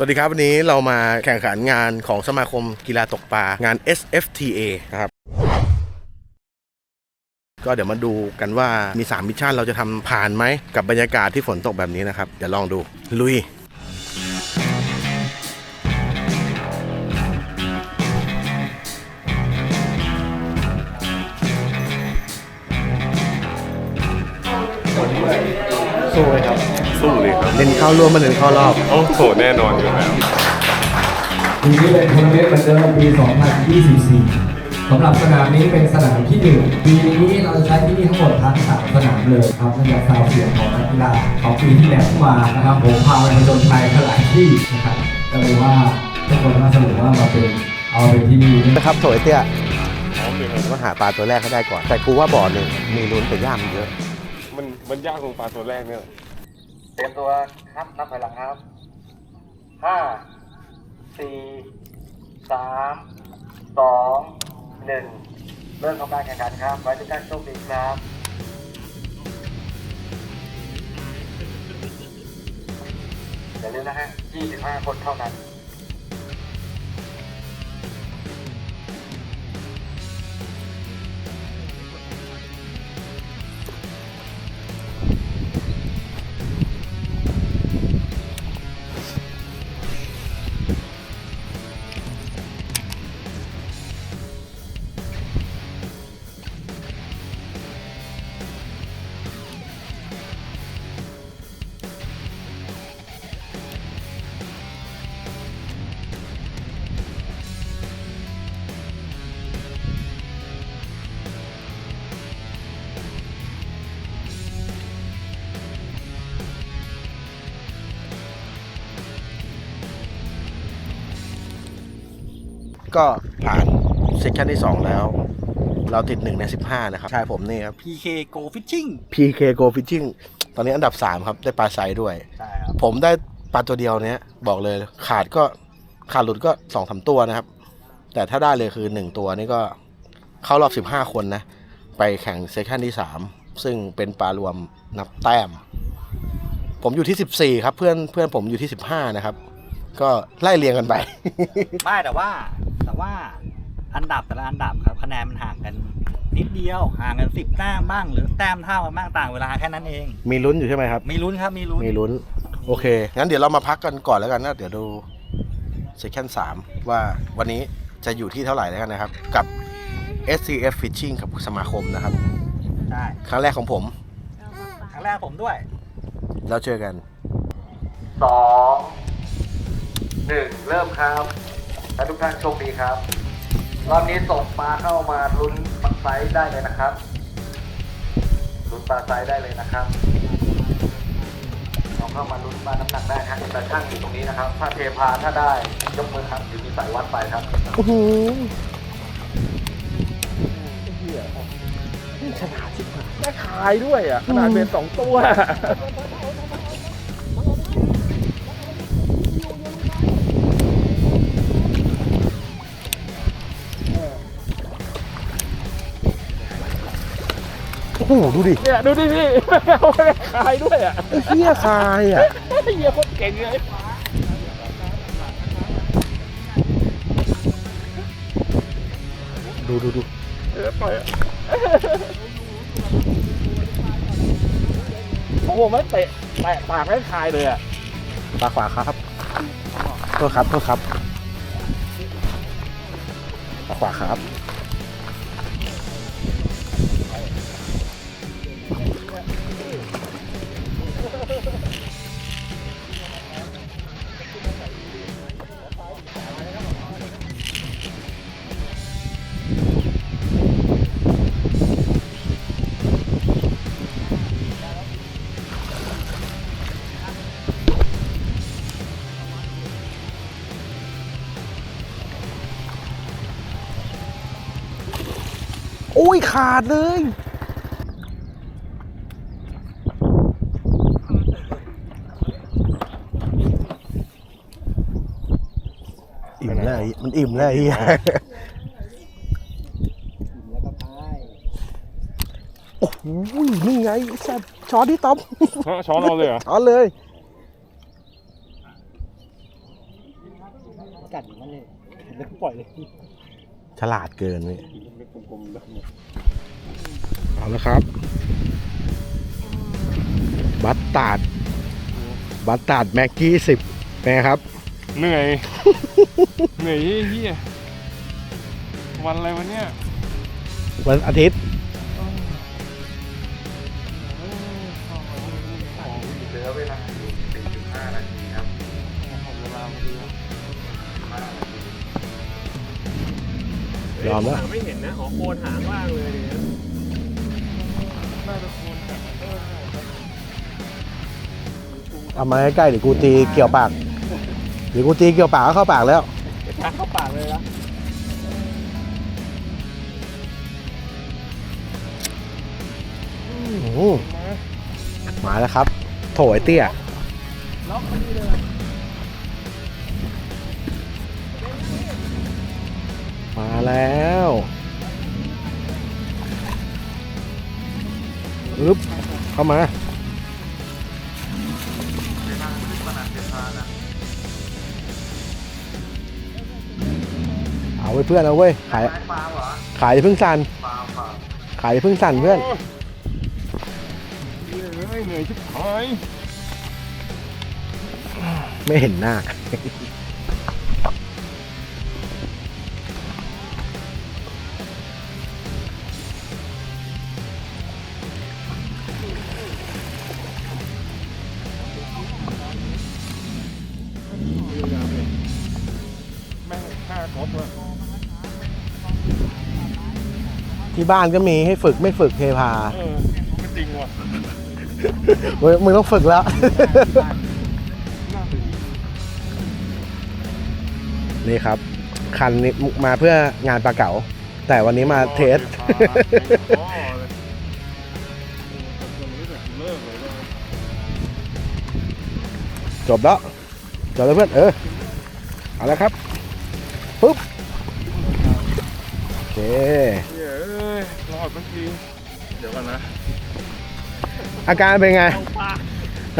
สวัสดีครับ วันนี้เรามาแข่งขันงานของสมาคมกีฬาตกปลางาน SFTA นะครับ ก็เดี๋ยวมาดูกันว่ามี 3 มิชชั่นเราจะทำผ่านไหม กับบรรยากาศที่ฝนตกแบบนี้นะครับ เดี๋ยวลองดู ลุยสู้เลยครับ เลยครับเล่นเข้าร่วมมาถึงเข้ารอบ โอ้โหแน่นอนอยู่แล้วปีนี้เป็นทัวร์นาเมนต์เหมือนเดิมปี 2024 สำหรับสนามนี้เป็นสนามที่หนึ่งปีนี้เราจะใช้ที่นี่ทั้งหมดทั้งสามสนามเลยครับนั่นคือซาวเสียงของนักกีฬาของปีที่แล้วมานะครับผมพาไปผจญภัยหลายที่นะครับก็เลยว่าทุกคนมาสรุปว่ามาเป็นเอาเป็นที่นี่นะครับโถยเตี้ยพร้อมเลยครับก็หาปลาตัวแรกให้ได้ก่อน แต่กูว่าบ่อหนึ่งมีลุ้นแต่ย่ามนเยอะ มันมันยากตรงปลาตัวแรกเนี่ยเต รียมตัวครับนับถอยหลังครับห้าสี่สามสองหนึ่งเริ่มทำการแข่งขันครับไว้ทุกท่านโชคดีครับอย่าลืมนะฮะ25 คนเท่านั้น ก็ผ่านเซสชันที่ 2 แล้ว เราติด 1 ใน 15 นะครับชายผมนี่ครับ PK Go Fishing PK Go Fishing ตอนนี้อันดับ 3 ครับ ได้ปลาไซส์ด้วย ใช่ครับ ผมได้ปลาตัวเดียวเนี้ย บอกเลยขาดก็ขาดหลุดก็สองสามตัวนะครับ แต่ถ้าได้เลยคือ 1 ตัวนี่ก็เข้ารอบ 15 คนนะ ไปแข่งเซสชันที่ 3 ซึ่งเป็นปลารวมนับแต้ม ผมอยู่ที่ 14 ครับ เพื่อนเพื่อนผมอยู่ที่ 15 นะครับ ก็ไล่เรียงกันไป ไม่แต่ว่า แต่ว่าอันดับแต่ละอันดับครับคะแนนมันห่างกันนิดเดียวห่างกันสิบแต้มบ้างหรือแต้มเท่ากันบ้างต่างเวลาแค่นั้นเอง มีลุ้นอยู่ใช่ไหมครับ มีลุ้นครับมีลุ้นมีลุ้น โอเค งั้นเดี๋ยวเรามาพักกันก่อนแล้วกันนะเดี๋ยวดูเซสชั่น3ว่าวันนี้จะอยู่ที่เท่าไหร่แล้วกันนะครับ กับ SCF Fishing กับสมาคมนะครับ ใช่ครั้งแรกของผม ครั้งแรกผมด้วย แล้วเจอกันสองหนึ่งเริ่มครับ และทุกท่านโชคดีครับ รอบนี้ส่งปลาเข้ามาลุ้นปลาไซส์ได้เลยนะครับ ลุ้นปลาไซส์ได้เลยนะครับลองเข้ามาลุ้นปลาน้ำหนักได้ฮะแต่ช่างอยู่ตรงนี้นะครับ ถ้าเทพาถ้าได้ยกมือครับเดี๋ยวมีสายวัดไปครับโอ้โหขายด้วยอะ ขนาดเป็นสองตัว โอ้โหดูดิเนี่ยดูดิพี่เอาไปขายด้วยอะเฮียคายอะเฮียโคตรเก่งเลยดูดูดูเออปล่อยอะโอ้โหไม่เตะแตะปากให้คายเลยอะตาขวาครับโทษครับโทษครับตาขวาครับ อ้ยขาดเลยอิ่มแล้วไอ้มันอิ่มแล้วไอ้เหี้ยโอ้โหนี่ไงไอ้สัตว์ช้อนที่ต้อมช้อนเราเลยเหรอช้อนเลยกัดอย่างนั้นเลยแล้วก็ปล่อยเลย ฉลาดเกินนี่เป็นกลมๆแบบนี้เอาละครับ บัตตาร์ดบัตตาร์ดแม็กกี้สิบเป็นไงครับ เหนื่อย เหนื่อยเฮียวันอะไรวะเนี่ยวันอาทิตย์เหลือเวลา ยอมแล้ว หาไม่เห็นนะอ๋อโคนหางว่างเลยเนี่ยน่าจะโคนแต่เออเอามาใกล้ๆเดี๋ยวกูตีเกี่ยวปาก เดี๋ยวกูตีเกี่ยวปากก็เข้าปากแล้วชักเข้าปากเลยนะโอ้โหมาแล้วครับ โถไอเตี้ย ล็อกพอดีเลย แล้วอึ๊บเข้ามาเอาไว้เพื่อนเอาเว้ยขายขายอย่าเพึ่งสั่นขายอย่าเพึ่งสั่นเพื่อนเหนื่อยเหนื่อยชิบหายไม่เห็นหน้า ที่บ้านก็มีให้ฝึกไม่ฝึกเทพาเออไม่จริงว่ะเว้ยมึงต้องฝึกแล้วน่าไปนี่ครับ คันนี้มาเพื่องานปลาเก๋าแต่วันนี้มาเทส อ๋อเลยเลิกเลยว่าจบแล้วจบแล้วเพื่อน เออ เอาแล้วครับ ปุ๊บ โอเคเฮ้ยเอ้ยรอดเมื่อกี้เดี๋ยวก่อนนะอาการเป็นไง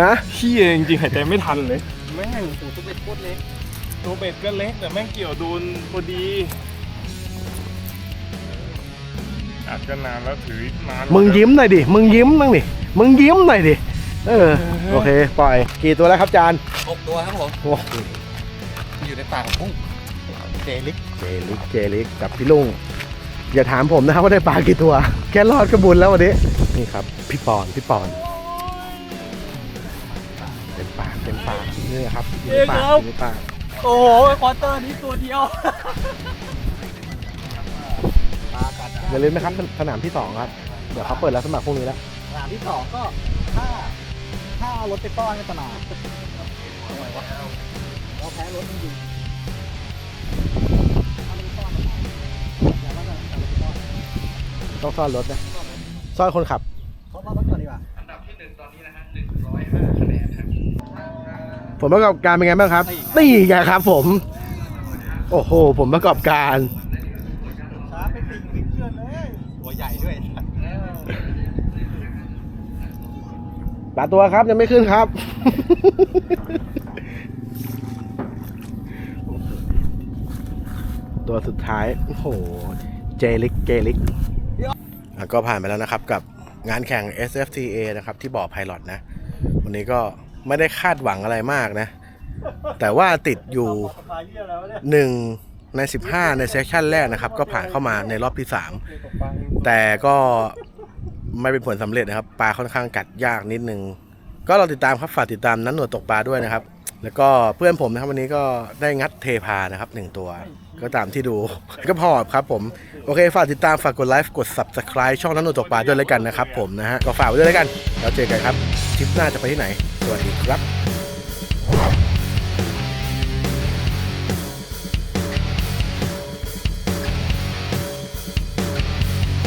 ฮะเชี่ยจริงๆหายใจไม่ทันเลย แม่งโอ้ตัวเบ็ดโคตรเล็กตัวเบ็ดก็เล็กแต่แม่งเกี่ยวโดนพอดีอาจจะนานแล้วถือนานมึงยิ้มหน่อยดิ มึงยิ้มบ้างดิ มึงยิ้มหน่อยดิ เออ โอเค ปล่อย กี่ตัวแล้วครับจานหกตัวครับผม โอ้อยู่ในปากกุ้งเจลิก เจลิก เจลิก กับพี่ลุง อย่าถามผมนะครับว่าได้ปลากี่ตัว แค่รอดก็บุญแล้ววันนี้ นี่ครับ พี่ปอน พี่ปอนเป็นปากเป็นปากนี่ครับอยู่ในปากอยู่ในปากโอ้โหควอเตอร์นี้ตัวเดียวปลากัดอย่าลืมนะครับสนามที่สองครับ เดี๋ยวเขาเปิดแล้วสมัครพรุ่งนี้แล้ว สนามที่สองก็ถ้าถ้าเอารถไปต้อนในสนามทำไมวะเราแพ้รถจริง ต้องซ่อนรถนะ ซ่อนคนขับเขาต้อนรถก่อนดีกว่าผลประกอบการเป็นไงบ้างครับนี่ไงครับผม โอ้โห ผมประกอบการช้าไปติ่งติดเพื่อนเลยตัวใหญ่ด้วยปลาตัวครับยังไม่ขึ้นครับตัวสุดท้าย โอ้โห เจลิก เจลิก อะก็ผ่านไปแล้วนะครับกับงานแข่ง SFTA นะครับที่บ่อไพลอตนะ วันนี้ก็ไม่ได้คาดหวังอะไรมากนะ แต่ว่าติดอยู่ปลาเยี่ยแล้วเนี่ยหนึ่งใน 15 ในเซสชั่นแรกนะครับ ก็ผ่านเข้ามาในรอบที่ 3 แต่ก็ไม่เป็นผลสำเร็จนะครับ ปลาค่อนข้างกัดยากนิดนึง ก็เราติดตามครับฝากติดตามนั้นหนวดตกปลาด้วยนะครับ แล้วก็เพื่อนผมนะครับวันนี้ก็ได้งัดเทพานะครับหนึ่งตัว ก็ตามที่ดู ก็พอครับผม โอเค ฝากติดตาม ฝากกดไลค์กด subscribe ช่องนั้นหนวดตกปลาด้วยแล้วกันนะครับผมนะฮะ ก็ฝากไว้ด้วยแล้วกัน แล้วเจอกันครับทริปหน้าจะไปที่ไหน สวัสดีครับ